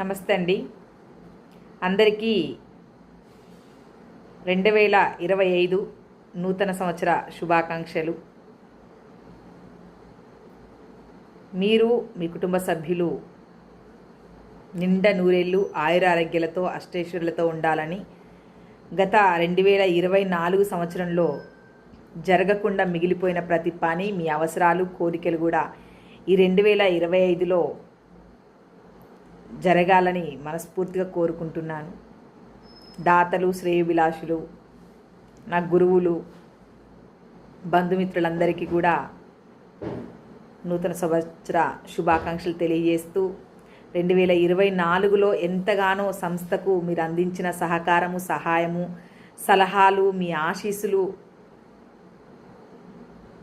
నమస్తే అండి. అందరికీ రెండు వేల ఇరవై ఐదు నూతన సంవత్సర శుభాకాంక్షలు. మీరు మీ కుటుంబ సభ్యులు నిండా నూరేళ్ళు ఆయుర ఆరోగ్యాలతో ఉండాలని గత రెండు వేల ఇరవై నాలుగు సంవత్సరంలో జరగకుండా మిగిలిపోయిన ప్రతి పని మీ అవసరాలు కోరికలు కూడా ఈ రెండు వేల ఇరవై ఐదులో జరగాలని మనస్ఫూర్తిగా కోరుకుంటున్నాను. దాతలు శ్రేయభిలాషులు నా గురువులు బంధుమిత్రులందరికీ కూడా నూతన సంవత్సర శుభాకాంక్షలు తెలియజేస్తూ రెండు వేల ఇరవై నాలుగులో ఎంతగానో సంస్థకు మీరు అందించిన సహకారము సహాయము సలహాలు మీ ఆశీస్సులు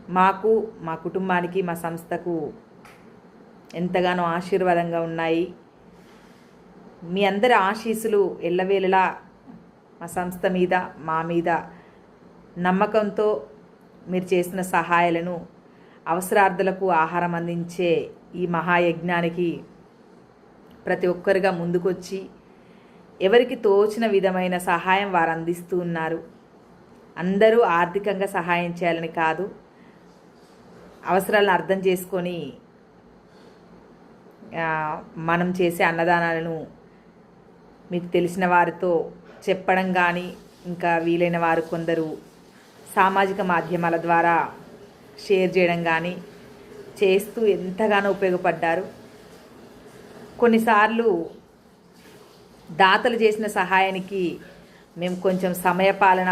మాకు మా కుటుంబానికి మా సంస్థకు ఎంతగానో ఆశీర్వాదంగా ఉన్నాయి. మీ అందరి ఆశీస్సులు ఎల్లవేళలా మా సంస్థ మీద మా మీద నమ్మకంతో మీరు చేసిన సహాయాలను అవసరార్థులకు ఆహారం అందించే ఈ మహాయజ్ఞానికి ప్రతి ఒక్కరిగా ముందుకొచ్చి ఎవరికి తోచిన విధమైన సహాయం వారు అందిస్తూ ఉన్నారు. అందరూ ఆర్థికంగా సహాయం చేయాలని కాదు అవసరాలను అర్థం చేసుకొని మనం చేసే అన్నదానాలను మీకు తెలిసిన వారితో చెప్పడం కానీ ఇంకా వీలైన వారు కొందరు సామాజిక మాధ్యమాల ద్వారా షేర్ చేయడం కానీ చేస్తూ ఎంతగానో ఉపయోగపడ్డారు. కొన్నిసార్లు దాతలు చేసిన సహాయానికి మేము కొంచెం సమయపాలన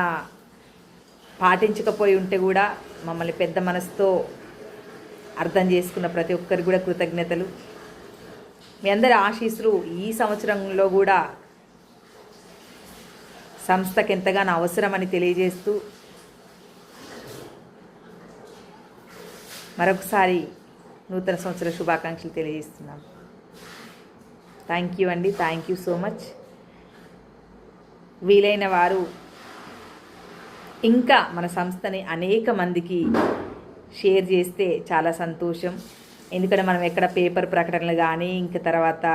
పాటించకపోయి ఉంటే కూడా మమ్మల్ని పెద్ద మనసుతో అర్థం చేసుకున్న ప్రతి ఒక్కరికి కూడా కృతజ్ఞతలు. మీ అందరి ఆశీస్సులు ఈ సంవత్సరంలో కూడా సంస్థకి ఎంతగానో అవసరమని తెలియజేస్తూ మరొకసారి నూతన సంవత్సర శుభాకాంక్షలు తెలియజేస్తున్నాం. థ్యాంక్ యూ అండి. థ్యాంక్ యూ సో మచ్ వీలైన వారు ఇంకా మన సంస్థని అనేక మందికి షేర్ చేస్తే చాలా సంతోషం. ఎందుకంటే మనం ఎక్కడ పేపర్ ప్రకటనలు కానీ ఇంకా తర్వాత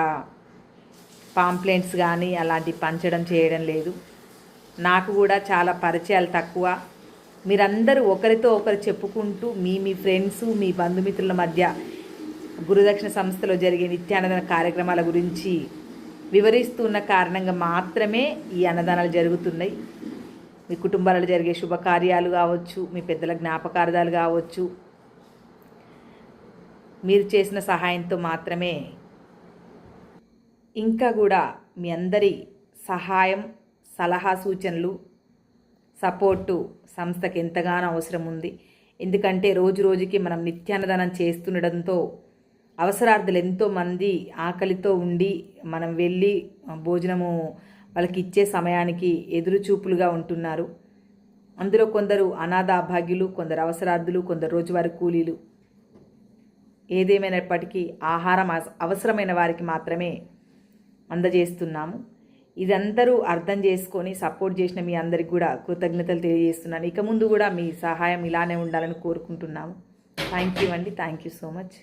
పాంప్లెంట్స్ కానీ అలాంటివి పంచడం చేయడం లేదు. నాకు కూడా చాలా పరిచయాలు తక్కువ. మీరందరూ ఒకరితో ఒకరు చెప్పుకుంటూ మీ మీ ఫ్రెండ్స్ మీ బంధుమిత్రుల మధ్య గురుదక్షిణ సంస్థలో జరిగే నిత్యానందన కార్యక్రమాల గురించి వివరిస్తున్న కారణంగా మాత్రమే ఈ అన్నదానాలు జరుగుతున్నాయి. మీ కుటుంబాలలో జరిగే శుభకార్యాలు కావచ్చు మీ పెద్దల జ్ఞాపకార్థాలు కావచ్చు. మీరు చేసిన సహాయంతో మాత్రమే. ఇంకా కూడా మీ అందరి సహాయం సలహా సూచనలు సపోర్టు సంస్థకి ఎంతగానో అవసరం ఉంది ఎందుకంటే రోజు రోజుకి మనం నిత్యాన్నదానం చేస్తుండడంతో అవసరార్థులు ఎంతోమంది ఆకలితో ఉండి మనం వెళ్ళి భోజనము వాళ్ళకి ఇచ్చే సమయానికి ఎదురుచూపులుగా ఉంటున్నారు. అందులో కొందరు అనాథ అభాగ్యులు కొందరు అవసరార్థులు కొందరు రోజువారి కూలీలు. ఏదేమైనప్పటికీ ఆహారం అవసరమైన వారికి మాత్రమే అందజేస్తున్నాము. ఇదందరూ అర్థం చేసుకొని సపోర్ట్ చేసిన మీ అందరికి కూడా కృతజ్ఞతలు తెలియజేస్తున్నాను. ఇక ముందు కూడా మీ సహాయం ఇలానే ఉండాలని కోరుకుంటున్నాము. థ్యాంక్ యూ అండి. Thank you so much